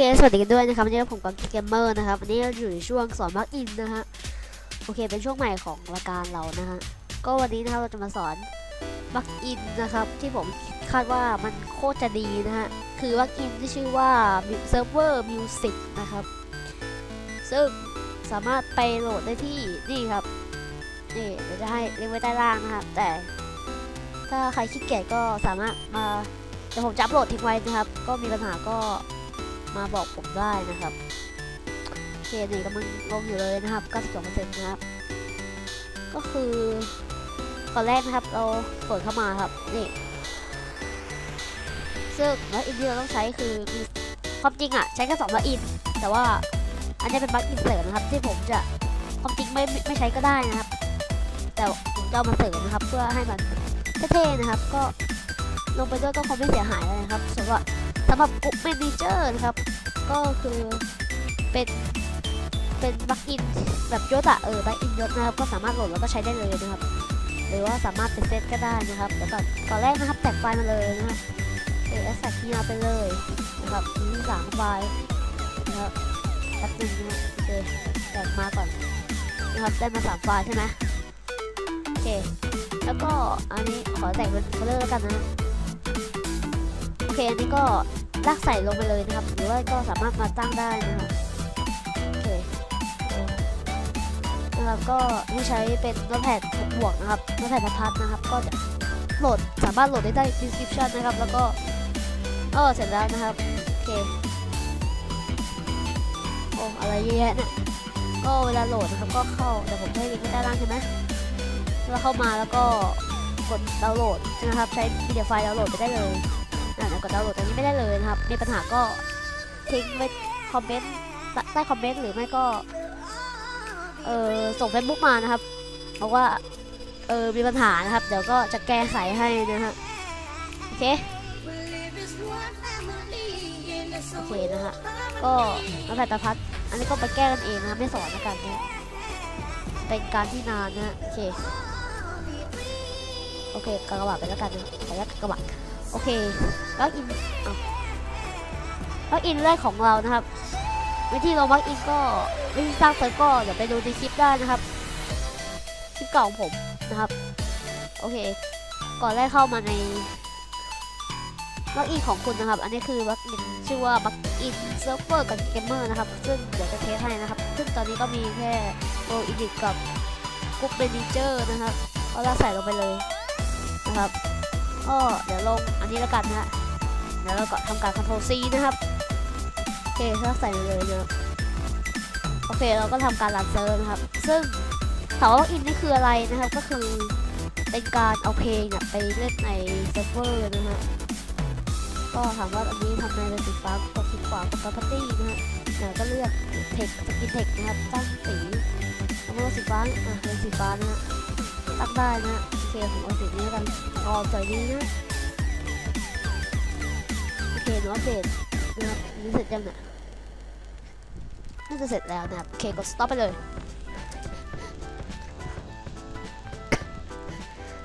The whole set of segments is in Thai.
เค สวัสดีกันด้วยนะครับวันนี้ผมกับเกมเมอร์นะครับวันนี้เราอยู่ในช่วงสอนบักอินนะฮะ โอเค เป็นช่วงใหม่ของรายการเรานะฮะ ก็วันนี้นะครับเราจะมาสอนบักอินนะครับ ที่ผมคาดว่ามันโคตรจะดีนะฮะ คือบักอินที่ชื่อว่าเซิร์ฟเวอร์มิวสิกนะครับ ซึ่งสามารถไปโหลดได้ที่นี่ครับ นี่เดี๋ยวจะให้ลิงก์ไว้ใต้ล่างนะครับ แต่ถ้าใครขี้เกียจก็สามารถมาเดี๋ยวผมจะอัปโหลดทิ้งไว้นะครับ ก็มีปัญหาก็ มาบอกผมได้นะครับเคนี่กำลังลงอยู่เลยนะครับ92%นะครับ ก็คือก่อนแรกนะครับเราเปิดเข้ามาครับนี่ซึ่งแล้วอินที่เราต้องใช้คือมีความจริงอะใช้แค่สองบัคอิน แต่ว่าอันนี้เป็นบัคอินเสริมนะครับ ที่ผมจะความจริงไม่ไม่ใช้ก็ได้นะครับ แต่ผมจะมาเสริมนะครับ เพื่อให้มันเท่ๆนะครับ ก็ลงไปด้วยก็คงไม่เสียหายอะไรนะครับสำหรับ สำหรับกลุ่มเมนเจอร์นะครับ ก็คือเป็นเป็นบัคอินแบบยศอะเออบัคอินยศนะครับ ก็สามารถโหลดแล้วก็ใช้ได้เลยนะครับ หรือว่าสามารถเป็นเซตก็ได้นะครับเดี๋ยวก่อนก่อนแรกนะครับแตกไฟล์มาเลยนะครับเออแตกที่าไปเลยนะครับมีสามไฟล์นะครับแป๊บนึงนะโอเคแตกมาก่อนนะครับได้มาสามไฟล์ใช่ไหมโอเค แล้วก็อันนี้ขอแตกเป็นโฟลเดอร์แล้วกันนะโอเคอันนี้ก็ ลากใส่ลงไปเลยนะครับ หรือว่าก็สามารถมาตั้งได้นะครับโอเคนะครับก็ให้ใช้เป็นโน้ตแพดบวกนะครับโน้ตแพดพัดนะครับ ก็จะโหลดสามารถโหลดได้ใต้ description นะครับ แล้วก็เออเสร็จแล้วนะครับโอเคโอ้อะไรเยอะแยะเนี่ยก็เวลาโหลดนะครับก็เข้าเดี๋ยวผมให้ลิงก์ไว้ใต้ล่างใช่ไหมแล้วเข้ามาแล้วก็กดดาวน์โหลดนะครับ ใช้วิดีโอไฟล์ดาวน์โหลดไปได้เลยอะแล้วกดดาวน์โหลด ไม่ได้เลยนะครับ มีปัญหาก็ทิ้งไว้คอมเมนต์ใต้คอมเมนต์หรือไม่ก็ เออส่งเฟซบุ๊กมานะครับบอกว่า เออ มีปัญหานะครับ เดี๋ยวก็จะแก้ไขให้นะฮะ โอเค โอเคนะฮะ ก็มาแผ่นตะพัดอันนี้ก็ไปแก้กันเองนะไม่สอนแล้วกันนะเป็นการที่นานนะโอเค โอเคกระบาดไปแล้วกันนะขออนุญาตกระบาด โอเคแล้วอินเอาแล้วอินแรกของเรานะครับวิธีลงบักอินก็วิธีสร้างเซิร์ฟก็เดี๋ยวไปดูในคลิปได้นะครับคลิปเก่าของผมนะครับ โอเค ก่อนแรกเข้ามาในบักอินของคุณนะครับ อันนี้คือบักอินชื่อว่าบักอินเซิร์ฟเวอร์กับเกมเมอร์นะครับ ซึ่งเดี๋ยวจะเทสให้นะครับ ซึ่งตอนนี้ก็มีแค่โรอินดิกับกุ๊กเบนิเจอร์นะครับ ก็เราใส่ลงไปเลยนะครับ ก็เดี๋ยวลงอันนี้แล้วกันนะฮะเดี๋ยวเราก็ทำการ Ctrl C นะครับ โอเคเราใส่เลยนะโอเคเราก็ทำการรันเซิร์ฟนะครับ ซึ่งถามว่าอินนี่คืออะไรนะครับ ก็คือเป็นการเอาเพลงไปเล่นในเซิร์ฟเวอร์นะฮะก็ถามว่าอันนี้ทำในเป็นสีฟ้ากดคลิกขวากด property นะฮะเดี๋ยวก็เลือกเทคสกินเทคนะครับตั้งสีแล้วก็สีฟ้าอะเป็นสีฟ้านะฮะตั้งได้นะฮะ เคผมเอาสีนี้กันอ๋อสวยดีนะโอเคหนูอัปเดตนะครับนี่เสร็จยังเนี่ยน่าจะเสร็จแล้วนะครับโอเคกด stop ไปเลย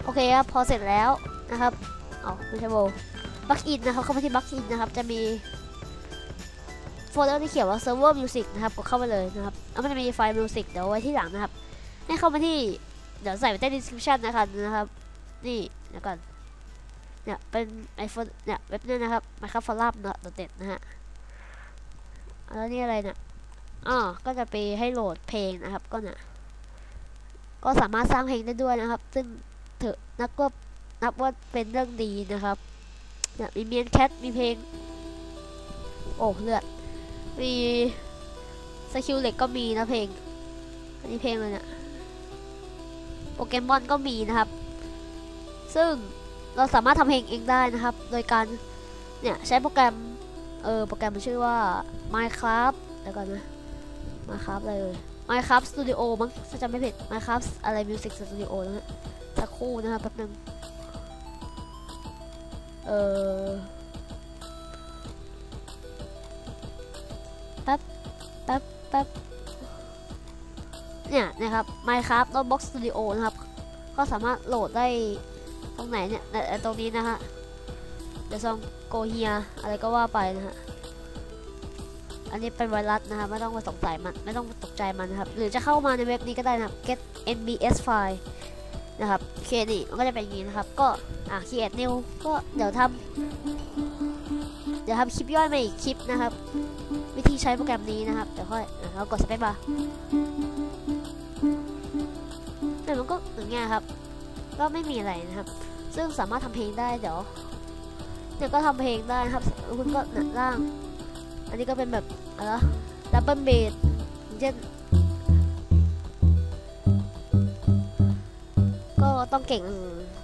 โอเคครับพอเสร็จแล้วนะครับอ๋อไม่ใช่โบบัคอินนะครับเข้ามาที่บัคอินนะครับจะมีโฟลเดอร์ที่เขียนว่า server music นะครับกดเข้าไปเลยนะครับแล้วมันจะมีไฟล์ music เดี๋ยวไว้ที่หลังนะครับ ให้เข้ามาที่ เดี๋ยวใส่ไว้ใต้ description นะครับนะครับ นี่เดี๋ยวก่อนเนี่ยเป็นไอโฟนเนี่ยเว็บนี้นะครับ Minecraft Forum เนาะโดดเด่นนะฮะแล้วนี่อะไรเนี่ยอ๋อก็จะไปให้โหลดเพลงนะครับก็เนี่ยก็สามารถสร้างเพลงได้ด้วยนะครับ ซึ่งเถอะนับก็นับว่าเป็นเรื่องดีนะครับเนี่ยมีเมียนแคทมีเพลง โอ้เลือดมีสกิลเหล็กก็มีนะเพลง อันนี้เพลงเลยเนี่ย โปเกมอนก็มีนะครับ ซึ่งเราสามารถทำเพลงเองได้นะครับ โดยการเนี่ยใช้โปรแกรม เออโปรแกรมมันชื่อว่า Minecraft แล้วก่อนนะ Minecraft อะไรเลย Minecraft Studio มั้งถ้าจำไม่ผิด Minecraft อะไร Music Studio นะฮะสักครู่นะครับแป๊บนึง เออแป๊บแป๊บแป๊บ เนี่ยนะครับ Minecraft Notebook Studio นะครับ ก็สามารถโหลดได้ตรงไหนเนี่ยแต่ตรงนี้นะฮะเดี๋ยวซองโกเฮียอะไรก็ว่าไปนะฮะอันนี้เป็นไวรัสนะครับไม่ต้องมาสงสัยมันไม่ต้องตกใจมันนะครับ หรือจะเข้ามาในเว็บนี้ก็ได้นะครับ get nbs file นะครับโอเคนี่มันก็จะเป็นอย่างนี้นะครับ ก็อะ create new ก็เดี๋ยวทำเดี๋ยวทำคลิปย่อยมาอีกคลิปนะครับ วิธีใช้โปรแกรมนี้นะครับ เดี๋ยวค่อยเรากดสเปซบาร์ เงี้ยครับ ก็ไม่มีอะไรนะครับ ซึ่งสามารถทำเพลงได้เดี๋ยวเดี๋ยวก็ทำเพลงได้ครับคุณก็หนักล่าง อันนี้ก็เป็นแบบอะไรดับเบิลเบสเช่นก็ต้องเก่ง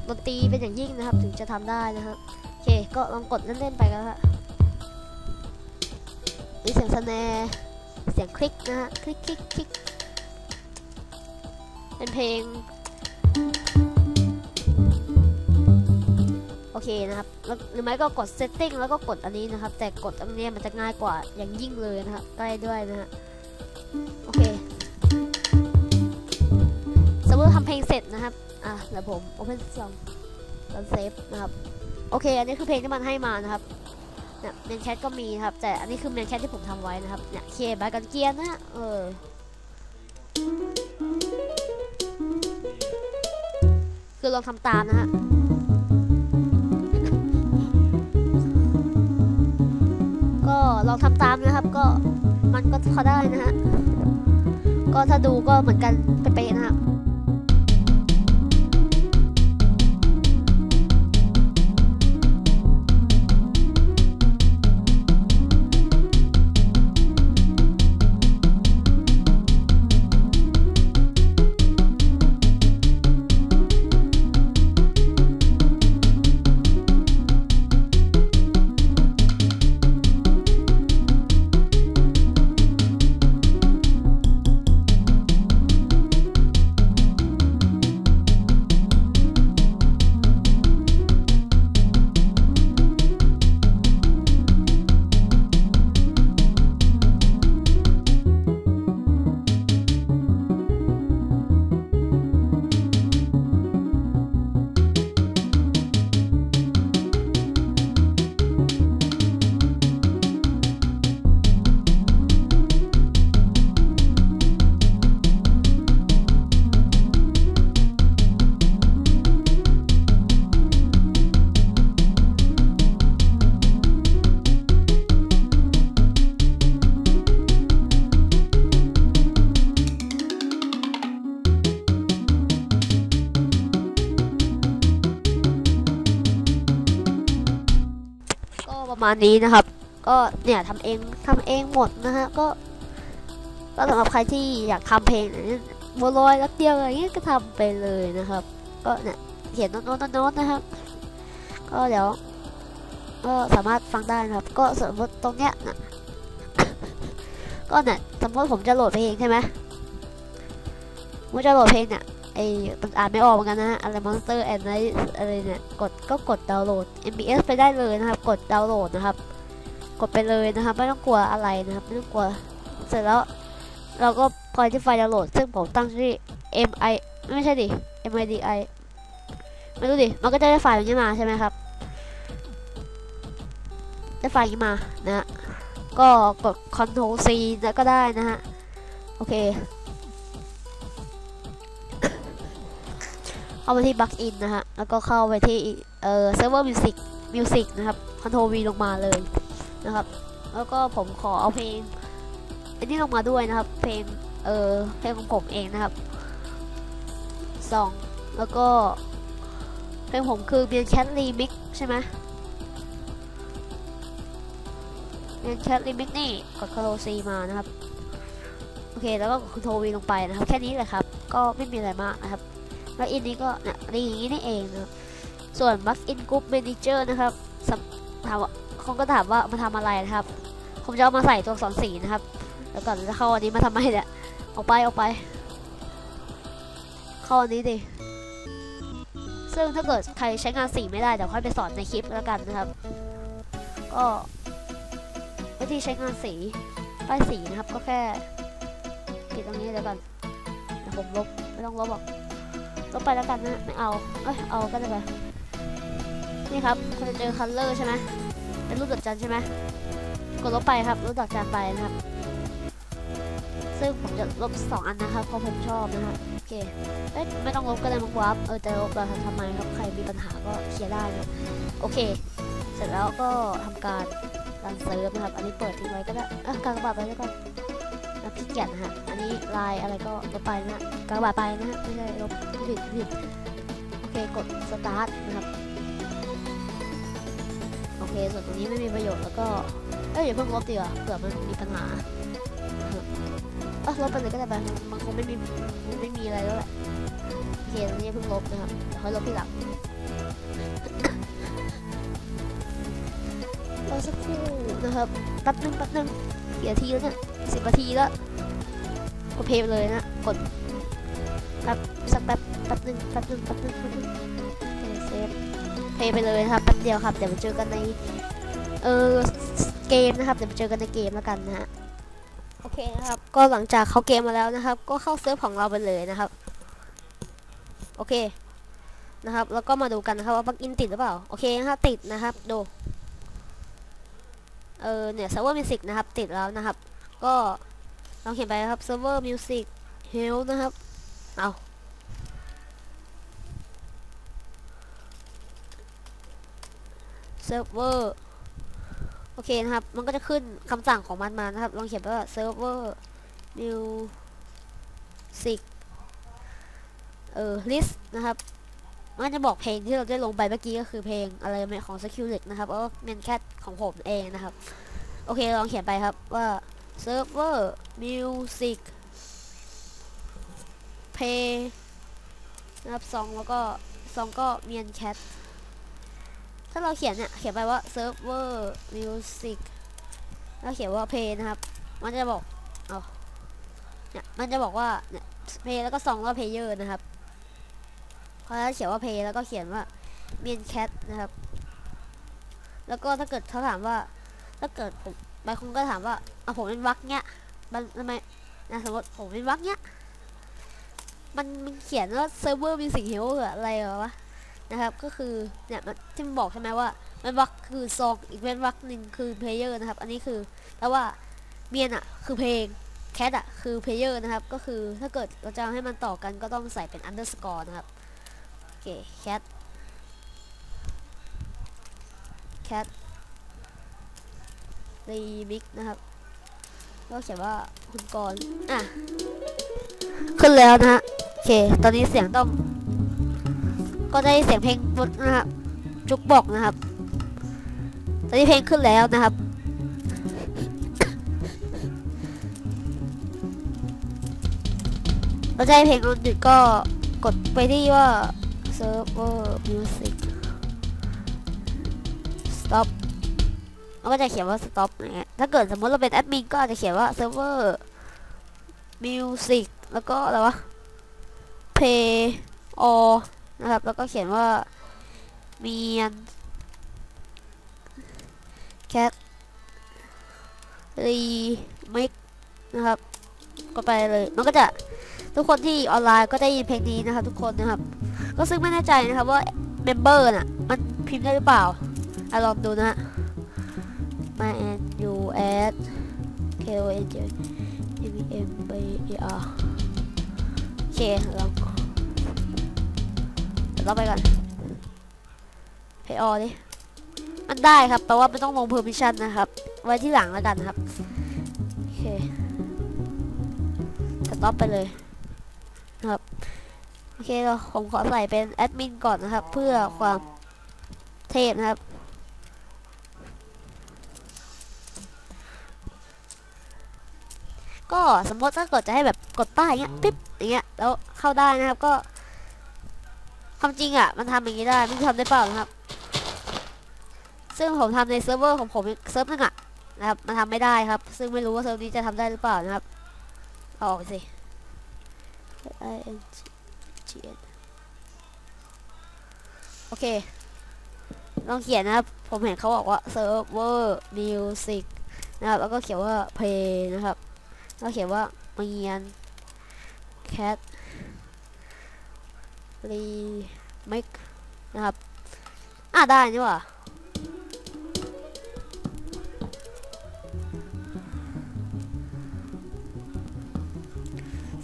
ดนตรีเป็นอย่างยิ่งนะครับ ถึงจะทำได้นะครับโอเคก็ลองกดเล่นๆไปกันฮะมีเสียงสแนร์เสียงคลิกนะฮะคลิกคลิกคลิกเป็นเพลง โอเคนะครับหรือไม่ก็กด setting แล้วก็กดอันนี้นะครับ แต่กดอันนี้มันจะง่ายกว่าอย่างยิ่งเลยนะครับใกล้ด้วยนะฮะโอเคสมมติทำเพลงเสร็จนะครับอะเดี๋ยวผม open song แล้วเซฟนะครับโอเค อันนี้คือเพลงที่มันให้มานะครับเนี่ยเมนแคทก็มีครับ แต่อันนี้คือเมนแคทที่ผมทำไว้นะครับเนี่ยเคบายกันเกียร์นะเออ ลองทำตามนะฮะก็ลองทำตามนะครับ ก็มันก็พอได้นะฮะก็ถ้าดูก็เหมือนกันเป๊ะๆนะครับ มาณนี้นะครับ ก็เนี่ยทำเองทำเองหมดนะฮะก็ก็สำหรับใครที่อยากทำเพลงอย่างเงี้ยบัวลอยรักเดียวอะไรเงี้ยก็ทำไปเลยนะครับ ก็เนี่ยเขียนโน้ตโน้ตโน้ตนะครับก็เดี๋ยวก็สามารถฟังได้นะครับ ก็สมมติตรงเนี้ยนะก็เนี่ยสมมติผมจะโหลดเพลงใช่ไหมผมจะโหลดเพลงเนี่ย ไอ้มันอ่านไม่ออกเหมือนกันนะฮะอะไร Monster and Night อะไรเนี่ยกดก็กดดาวน์โหลด MBS ไปได้เลยนะครับ กดดาวน์โหลดนะครับ กดไปเลยนะครับ ไม่ต้องกลัวอะไรนะครับ ไม่ต้องกลัว เสร็จแล้วเราก็พอยที่ไฟล์ดาวน์โหลด ซึ่งผมตั้งชื่อ MI ไม่ใช่ดิ MIDI ไม่รู้ดิ มันก็จะได้ไฟล์อย่างนี้มาใช่ไหมครับ ได้ไฟล์อย่างนี้มานะฮะก็กด Ctrl C แล้วก็ได้นะฮะ โอเค เข้าไปที่ b u g in นนะฮะ แล้วก็เข้าไปที่เอ่อ server music music นะครับ Ctrl V ลงมาเลยนะครับ แล้วก็ผมขอเอาเพลงอันนี้ลงมาด้วยนะครับ เพลงเออเพลงของผมเองนะครับสองแล้วก็เพลงผมคือเบียนแคทรีมิกใช่ไหมเบียนแคทรีมิกนี่กดคาโรซีมานะครับ โอเคแล้วก็กดโทรวีลงไปนะครับ แค่นี้เลยครับ ก็ไม่มีอะไรมากนะครับ แล้วอินนี้ก็นี่ยนี่อย่างนี้นี่เองนะส่วน Bug in Group Manager นะครับถามว่าคงก็ถามว่ามาทำอะไรนะครับ ผมจะเอามาใส่ตัวสอักษรสีนะครับ แล้วก่อนจะเข้าอันนี้มาทำไมเนี่ยออกไปออกไป เข้าอันนี้ดิซึ่งถ้าเกิดใครใช้งานสีไม่ได้เดี๋ยวค่อยไปสอนในคลิปแล้วกันนะครับ ก็วิธีใช้งานสีป้ายสีนะครับ ก็แค่ปิดตรงนี้แล้วกันเดี๋ยวผมลบไม่ต้องลบหรอก ลบไปแล้วกันนะไม่เอาเอ้ยเอาก็ได้ไปนี่ครับคุณจะเจอคัลเลอร์ใช่ไหมเป็นรูปดอกจันใช่ไหมกดลบไปครับลบดอกจานไปนะครับ ซึ่งผมจะลบสองอันนะครับเพราะผมชอบนะครับโอเคเอ้ยไม่ต้องลบก็ได้มั้งวาร์ปเออจะลบเราทำไมครับใครมีปัญหาก็เคลียร์ได้นะโอเค เสร็จแล้วก็ทำการรันเซิร์ฟนะครับ อันนี้เปิดทิ้งไว้ก็ได้อะการกระบาดไปแล้วกันะพี่เกียรตินะฮะ อันนี้ลายอะไรก็ลบไปนะกระบาดไปนะฮะ ไม่ใช่ลบผิดผิดโอเค กดสตาร์ทนะครับ โอเค ส่วนตรงนี้ไม่มีประโยชน์แล้วก็ เอ้ยอย่าเพิ่งลบดีกว่าเผื่อมันมีปัญหาเออลบไปเลยก็ได้ไปมันคงไม่มีไม่มีอะไรแล้วแหละโอเคตรงนี้เพิ่งลบนะครับเดี๋ยวค่อยลบทีหลังรอสักครู่นะครับแป๊บนึงแป๊บนึงกี่นาทีแล้วเนี่ยสิบนาทีแล้ว ดเพย์ไปเลยนะ กดแป๊บสักแป๊บแป๊บนึงแป๊บนึงแป๊บนึงแป๊บนึงเคเซฟเพย์ไปเลยนะครับแป๊บเดียวครับ เดี๋ยวมาเจอกันใน เออเกมนะครับ เดี๋ยวมาเจอกันในเกมแล้วกันนะฮะ โอเคนะครับ ก็หลังจากเขาเกมมาแล้วนะครับ ก็เข้าเซิร์ฟของเราไปเลยนะครับ โอเคนะครับ แล้วก็มาดูกันนะครับว่าปลั๊กอินติดหรือเปล่า โอเคนะครับติดนะครับ ดู เออเนี่ยเซิร์ฟเวอร์มิวสิกนะครับ ติดแล้วนะครับ ก็ ลองเขียนไปนะครับเซิร์ฟเวอร์มิวสิกเฮลนะครับ เอาเซิร์ฟเวอร์โอเคนะครับ มันก็จะขึ้นคำสั่งของมันมานะครับ ลองเขียนว่า server music เออ list นะครับ มันจะบอกเพลงที่เราได้ลงไปเมื่อกี้ก็คือเพลงอะไรไม่ของ s e c u r i t นะครับก็เมนแคทของผมเองนะครับ โอเค ลองเขียนไปครับว่า server music play นะครับซองแล้วก็ซองก็เมียนแคทถ้าเราเขียนเนี่ยเขียนไปว่า server music แล้วเขียนว่า play นะครับ มันจะบอกเอเนี่ยมันจะบอกว่าเนี่ย play แล้วก็ซองแล้ว player นะครับเพราะฉะนั้นเขียนว่า play แล้วก็เขียนว่า main cat นะครับ แล้วก็ถ้าเกิดเขาถามว่าถ้าเกิดผม บางคนก็ถามว่าเอาผมเป็นวักเนี้ยมันทำไมนะสมมติผมเป็นวักเนี้ยมันมันเขียนว่า server music hill หรืออะไรเหรอวะนะครับ ก็คือเนี่ยที่มันบอกใช่ไหมว่ามันวักคือซองอีกเป็นวักหนึ่งคือเพลเยอร์นะครับ อันนี้คือแปลว่าเมียนอะคือเพลงแคทอะคือเพลเยอร์นะครับ ก็คือถ้าเกิดเราจะให้มันต่อกันก็ต้องใส่เป็นอันเดอร์สกอร์นะครับโอเคแคทแคท รีมิกนะครับก็เขียนว่าคุณกรอะ ขึ้นแล้วนะฮะโอเค ตอนนี้เสียงต้อง ก็ได้เสียงเพลงบทนะครับจุกบอกนะครับ ตอนนี้เพลงขึ้นแล้วนะครับเราจะให้เพลงมันหยุดก็กดไปที่ว่า server music ก็จะเขียนว่า stop นะฮะถ้าเกิดสมมติเราเป็นแอดมินก็อาจจะเขียนว่า server music แล้วก็อะไรวะ play or นะครับ แล้วก็เขียนว่าเมียนแคทรีมิกนะครับ ก็ไปเลย มันก็จะทุกคนที่ออนไลน์ก็ได้ยินเพลงนี้นะครับ ทุกคนนะครับ ก็ซึ่งไม่แน่ใจนะครับว่าเมมเบอร์น่ะ มันพิมพ์ได้หรือเปล่าอะลองดูนะฮะ at k o n j m m b e r โอเคลองเดี๋ยวเราไปก่อนเพย์ออดิมันได้ครับแต่ว่าไม่ต้องลง permission นะครับ ไว้ที่หลังแล้วกันครับ โอเคสต็อปไปเลยนะครับโอเคเราผมขอใส่เป็นแอดมินก่อนนะครับ เพื่อความเทพนะครับ ก็สมมติถ้าเกิดจะให้แบบกดป้ายอย่างเงี้ยปิ๊บอย่างเงี้ยแล้วเข้าได้นะครับก็ความจริงอะมันทำอย่างนี้ได้ไม่รู้ทำได้เปล่านะครับ ซึ่งผมทำในเซิร์ฟเวอร์ของผมเซิร์ฟนึงอะนะครับมันทำไม่ได้ครับ ซึ่งไม่รู้ว่าเซิร์ฟนี้จะทำได้หรือเปล่านะครับเอาออกสิ i n g n โอเค ลองเขียนนะครับ ผมเห็นเขาบอกว่า server music นะครับ แล้วก็เขียนว่า play นะครับ เราเขียนว่าเมียนแคทรีเมคนะครับ อะได้นี่ว่า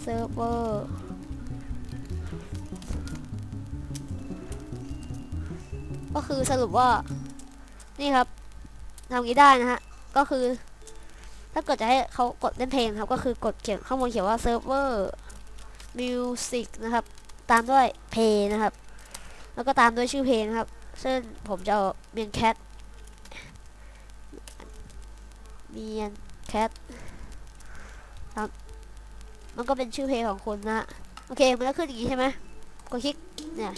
เซิร์ฟเวอร์ก็คือสรุปว่า นี่ครับทำงี้ได้นะฮะ ก็คือ ถ้าเกิดจะให้เขากดเล่นเพลงครับ ก็คือกดเขียนข้างบนเขียนว่า server music นะครับ ตามด้วย play นะครับ แล้วก็ตามด้วยชื่อเพลงครับซึ่งผมจะเอาเมียนแคทเมียนแคทครับมันก็เป็นชื่อเพลงของคุณนะโอเคมันก็ขึ้นอย่างนี้ใช่ไหมกดคลิกเนี่ย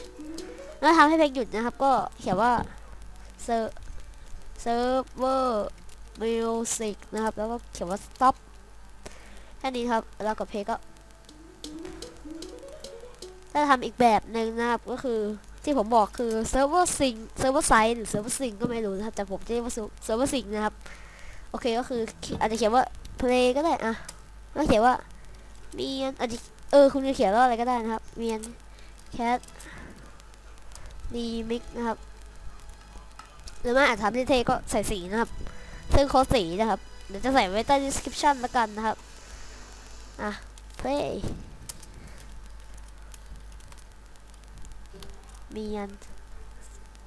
แล้วทำให้เพลงหยุดนะครับ ก็เขียนว่า ser- server music นะครับ แล้วก็เขียนว่า stop แค่นี้ครับ แล้วกดเพลงก็ ถ้าทำอีกแบบหนึ่งนะครับ ก็คือที่ผมบอกคือ server sync server side หรือ server sync ก็ไม่รู้นะครับ แต่ผมจะเรียกว่า server sync นะครับ โอเคก็คืออาจจะเขียนว่า play ก็ได้อะแล้วเขียนว่าเมียนอาจจะเออคุณจะเขียนว่าอะไรก็ได้นะครับเมียน cat ดีมิกนะครับ หรือไม่อาจทำเท่ๆก็ใส่สีนะครับ ซึ่งโค้ดสีนะครับ เดี๋ยวจะใส่ไว้ใต้ description แล้วกันนะครับ อะ play เมียน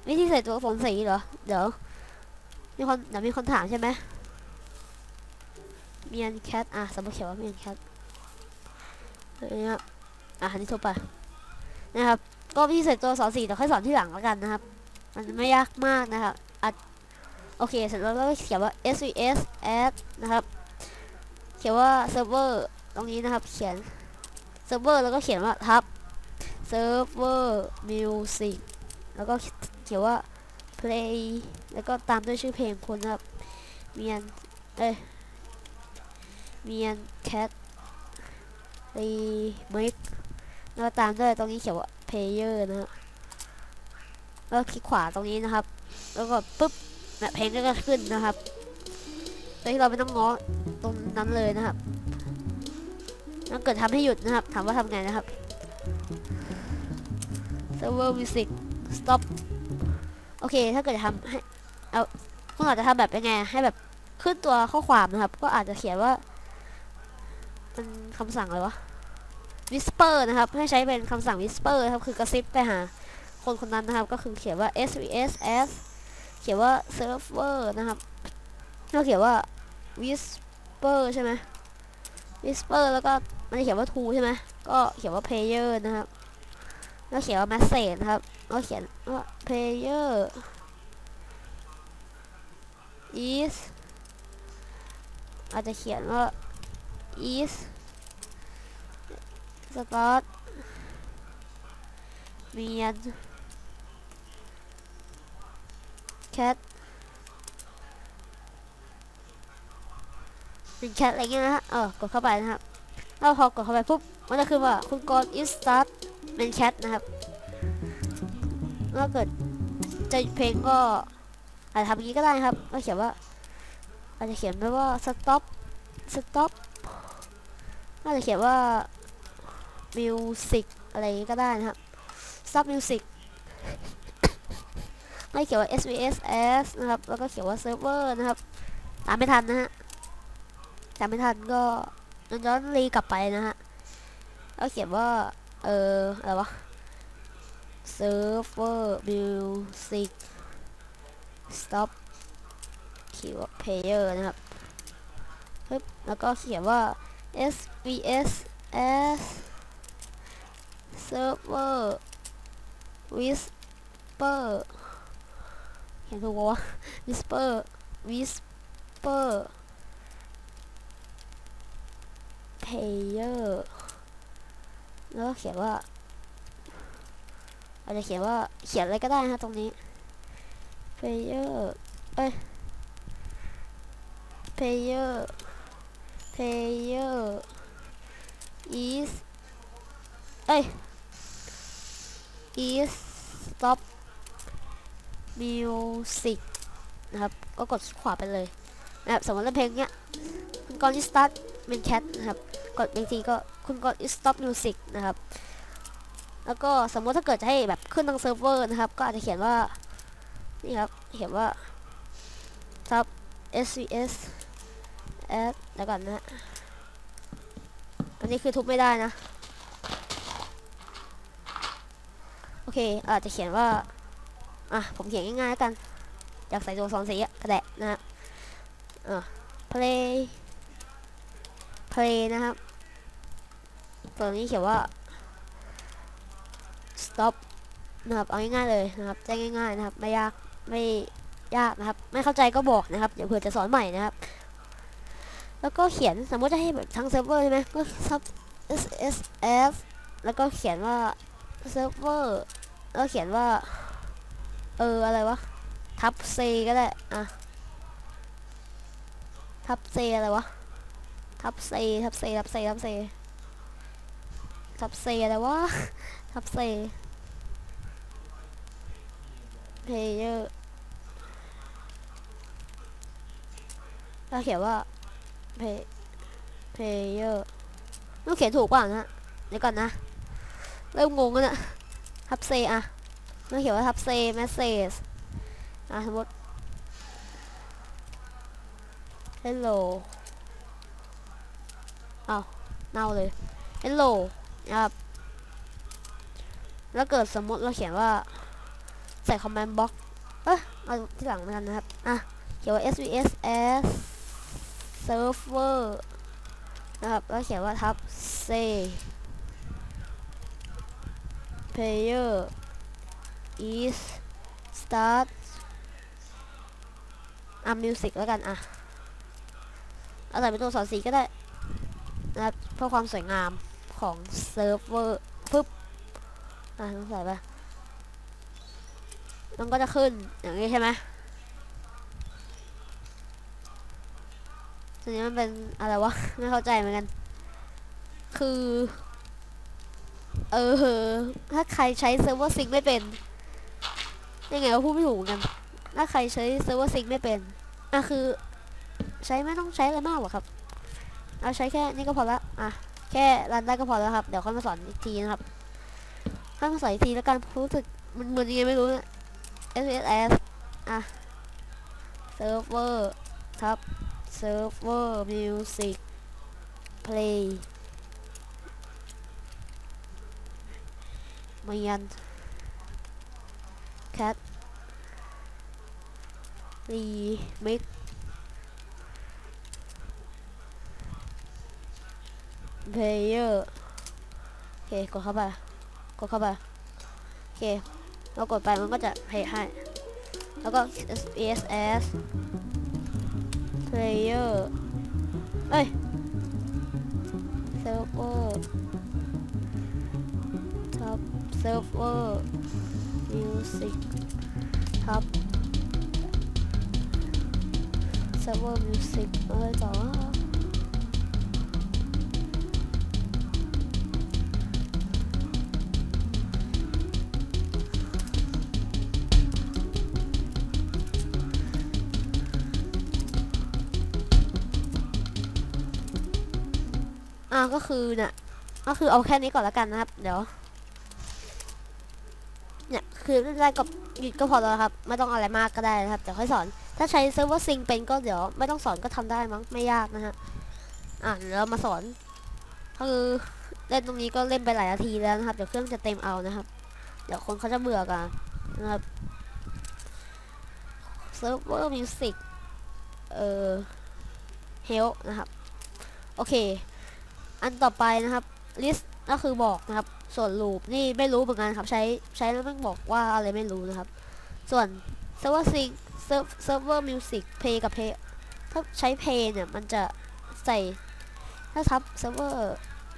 วิธีใส่ตัวอักษรสีเหรอ เดี๋ยว มีคนเดี๋ยวมีคนถามใช่ไหมเมียนแคท อะสมมติเขียนว่าเมียนแคทนี่ครับอะอันนี้ทั่วไปนะครับ ก็วิธีใส่ตัวสอักษรสีเดี๋ยวค่อยสอนที่หลังแล้วกันนะครับ มันไม่ยากมากนะครับ โอเค เสร็จแล้วเราก็เขียนว่า svs add นะครับ เขียนว่า server ตรงนี้นะครับ เขียน server แล้วก็เขียนว่าทับ server music แล้วก็เขียนว่า play แล้วก็ตามด้วยชื่อเพลงคุณนะครับ เมียน เอ้ย เมียน cat remix แล้วตามด้วยตรงนี้เขียนว่า player นะครับแล้วคลิกขวาตรงนี้นะครับ แล้วก็ปุ๊บ แบบเพลงก็จะขึ้นนะครับโดยที่เราไม่ต้องง้อตรงนั้นเลยนะครับถ้าเกิดทำให้หยุดนะครับ ถามว่าทำไงนะครับ server music stop โอเค ถ้าเกิดทำให้เอาคุณอาจะทำแบบยังไง ให้แบบขึ้นตัวข้อความนะครับ ก็อาจจะเขียนว่ามันคำสั่งอะไรวะ whisper นะครับ ให้ใช้เป็นคำสั่ง whisper ครับ คือกระซิบไปหาคนคนนั้นนะครับ ก็คือเขียนว่า svs s เขียนว่า server นะครับแล้วเขียนว่า whisper ใช่ไหม whisper แล้วก็มันจะเขียนว่า to ใช่ไหมก็เขียนว่า player นะครับ แล้วเขียนว่า message นะครับแล้วเขียนว่า player is อาจจะเขียนว่า is start เมียน cat เป็นแคทอะไรเงี้ยนะฮะเออกดเข้าไปนะครับแล้วพอกดเข้าไปปุ๊บมันจะขึ้นว่าคุณกร is start เป็นแคทนะครับแล้วเกิดจะหยุดเพลงก็อาจจะทำอย่างนี้ก็ได้นะครับก็เขียนว่า อาจจะเขียนไปว่า stop stop อาจจะเขียนว่า music อะไรก็ได้นะครับ stop music ไม่เขียนว่า S V S S นะครับ แล้วก็เขียนว่า server นะครับ ตามไม่ทันนะฮะ ตามไม่ทันก็ย้อนรีกลับไปนะฮะ แล้วเขียนว่า เอออะไรวะ server music stop เขียนว่า player นะครับปึ๊บแล้วก็เขียนว่า svs s server whisper เขียนถูกปะวะ whisper whisper player แล้วก็เขียนว่าอาจจะเขียนว่าเขียนอะไรก็ได้นะตรงนี้ player เอ้ย player player is เอ้ย is stop music นะครับ ก็กดขวาไปเลยนะครับสมมติเล่นเพลงเนี้ยคุณกรที่ start เป็น cat นะครับ กดบางทีก็คุณกด is stop music นะครับ แล้วก็สมมติถ้าเกิดจะให้แบบขึ้นทางเซิร์ฟเวอร์นะครับ ก็อาจจะเขียนว่า นี่ครับ เขียนว่า sub svs add แล้วก่อนนะอันนี้คือทุบไม่ได้นะ โอเค อาจจะเขียนว่า อะผมเขียนง่ายๆกันอยากใส่ตัวสองสีอะกระแดะนะฮะอะ play play นะครับตัวนี้เขียนว่า stop นะครับเอาง่ายๆเลยนะครับแจ้งง่ายๆนะครับ ไม่ยากไม่ยากนะครับ ไม่เข้าใจก็บอกนะครับเดี๋ยวเผื่อจะสอนใหม่นะครับ แล้วก็เขียนสมมติจะให้แบบทั้งเซิร์ฟเวอร์ใช่ไหมก็ซับ SSF แล้วก็เขียนว่าเซิร์ฟเวอร์แล้วเขียนว่า เอออะไรวะ ทับ C ก็ได้ อะ ทับ C อะไรวะ ทับ C ทับ C ทับ C ทับ C ทับ C อะไรวะ ทับ C player แล้วเขียนว่า play player ต้องเขียนถูกเปล่านะ เดี๋ยวก่อนนะ เริ่มงงแล้วนะทับเซอะ ต้องเขียนว่าทับเซ message อะสมมติ hello เอาเน่าเลย hello นะครับแล้วเกิดสมมติเราเขียนว่าใส่ command box เอ้ยเอาที่หลังกันนะครับ อะ เขียนว่า svs server นะครับแล้วเขียนว่าทับ c player is start อะ music แล้วกันอะเอาใส่เป็นตัวสอนสีก็ได้นะครับเพื่อความสวยงามของเซิร์ฟเวอร์ปึ๊บอะต้องใส่ไปมันก็จะขึ้นอย่างนี้ใช่ไหมทีนี้มันเป็นอะไรวะ ไม่เข้าใจเหมือนกัน คือ เออ ถ้าใครใช้เซิร์ฟเวอร์ซิงไม่เป็น ยังไงก็พูดไม่ถูกกัน ถ้าใครใช้เซิร์ฟเวอร์ซิงไม่เป็นอะคือ ใช้ไม่ต้องใช้อะไรมากหรอกครับ เอาใช้แค่นี้ก็พอละอะแค่รันได้ก็พอแล้วครับ เดี๋ยวค่อยมาสอนอีกทีนะครับค่อยมาสอนอีกทีแล้วกันรู้สึกมันเหมือนยังไงไม่รู้นะ SSS อะ server ทับ server music play มายัน cat remix player โอเคกดเข้าไปกดเข้าไปโอเคเรากดไปมันก็จะเพย์ให้ แล้วก็ SPSS player เอ้ย server top server music top server music อะไรต่ออ่าก็คือเนี่ยก็คือเอาแค่นี้ก่อนแล้วกันนะครับ เดี๋ยว คือเล่นได้กับหยุดก็พอแล้วครับ ไม่ต้องอะไรมากก็ได้นะครับเดี๋ยวค่อยสอน ถ้าใช้เซิร์ฟเวอร์ซิงเป็นก็เดี๋ยวไม่ต้องสอนก็ทำได้มั้งไม่ยากนะฮะอะเดี๋ยวเรามาสอนคือเล่นตรงนี้ก็เล่นไปหลายนาทีแล้วนะครับเดี๋ยวเครื่องจะเต็มเอานะครับ เดี๋ยวคนเขาจะเบื่อกันนะครับเซิร์ฟเวอร์มิวสิกเอ่อเฮลนะครับ โอเค อันต่อไปนะครับ list ก็คือบอกนะครับ ส่วน loop นี่ไม่รู้เหมือนกันครับ ใช้ใช้แล้วมันบอกว่าอะไรไม่รู้นะครับ ส่วน server sync server music play กับ play ถ้าใช้ play เนี่ยมันจะใส่ถ้าทับ server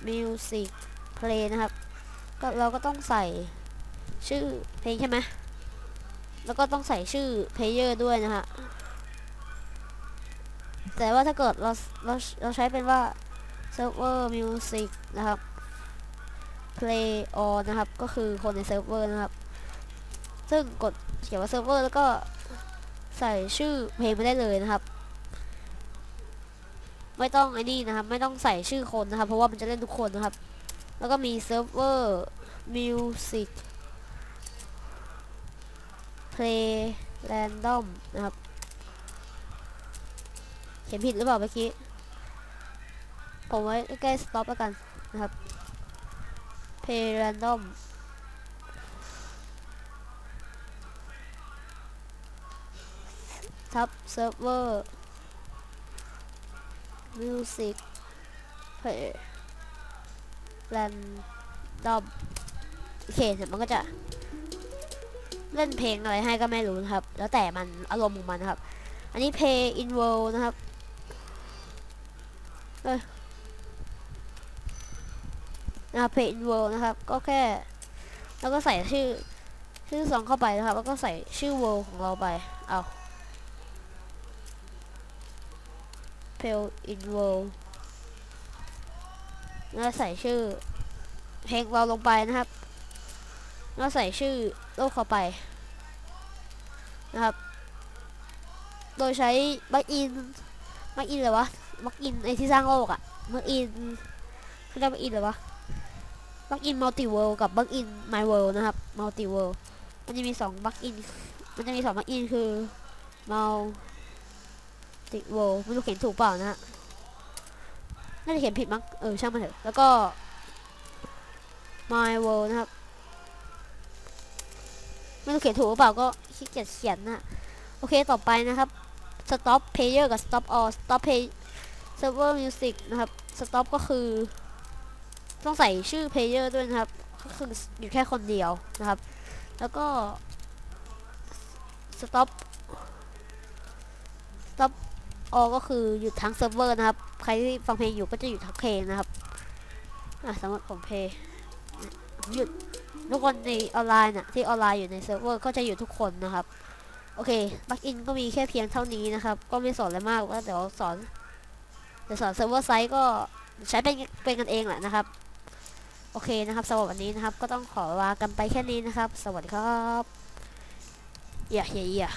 music play นะครับก็เราก็ต้องใส่ชื่อเพลงใช่ไหมแล้วก็ต้องใส่ชื่อ player ด้วยนะฮะแต่ว่าถ้าเกิดเราเราเราใช้เป็นว่า server music นะครับ play on นะครับ ก็คือคนในเซิร์ฟเวอร์นะครับ ซึ่งกดเขียนว่าเซิร์ฟเวอร์แล้วก็ใส่ชื่อเพลงไปได้เลยนะครับ ไม่ต้องไอ้นี่นะครับ ไม่ต้องใส่ชื่อคนนะครับ เพราะว่ามันจะเล่นทุกคนนะครับ แล้วก็มีเซิร์ฟเวอร์ music play random นะครับเขียนผิดหรือเปล่าเมื่อกี้ ผมไว้ใกล้ๆ stop แล้วกันนะครับ play random ทับ server music play random โอเคเดี๋ยวมันก็จะ เล่นเพลงอะไรให้ก็ไม่รู้นะครับ แล้วแต่มันอารมณ์ของมันนะครับ อันนี้ play in world นะครับ เอ้ย นะครับ play in world นะครับ ก็แค่ แล้วก็ใส่ชื่อชื่อซองเข้าไปนะครับ แล้วก็ใส่ชื่อ world ของเราไป เอา play in world แล้วใส่ชื่อเพลงเราลงไปนะครับ แล้วใส่ชื่อโลกเข้าไปนะครับ โดยใช้บัคอินบัคอินเลยวะบัคอินไอที่สร้างโลกอะบัคอินเขาเรียกบัคอินเลยวะ บัคอินมัลติเวิลด์กับบัคอินไมเวิลด์นะครับมัลติเวิลด์มันจะมีสองบัคอินมันจะมีสองบัคอินคือมัลติเวิลด์ไม่รู้เขียนถูกเปล่านะฮะน่าจะเขียนผิดมั้งเออช่างมันเถอะแล้วก็ my world นะครับไม่รู้เขียนถูกหรือเปล่าก็ขี้เกียจเขียนนะโอเคต่อไปนะครับ stop player กับ stop all stop play server music นะครับ stop ก็คือ ต้องใส่ชื่อ player ด้วยนะครับ ก็คืออยู่แค่คนเดียวนะครับ แล้วก็ stop stop all ก็คือหยุดทั้งเซิร์ฟเวอร์นะครับ ใครที่ฟังเพลงอยู่ก็จะหยุดทั้งเพลงนะครับ อะสมมติผมเพลงหยุดทุกคนในออนไลน์น่ะที่ออนไลน์อยู่ในเซิร์ฟเวอร์ก็จะอยู่ทุกคนนะครับ โอเคบัคอินก็มีแค่เพียงเท่านี้นะครับ ก็ไม่สอนอะไรมากว่าเดี๋ยวสอนเดี๋ยวสอนเซิร์ฟเวอร์ไซต์ก็ใช้เป็นเป็นกันเองแหละนะครับ โอเคนะครับสำหรับวันนี้นะครับ ก็ต้องขอลากันไปแค่นี้นะครับ สวัสดีครับอย่าอย่ย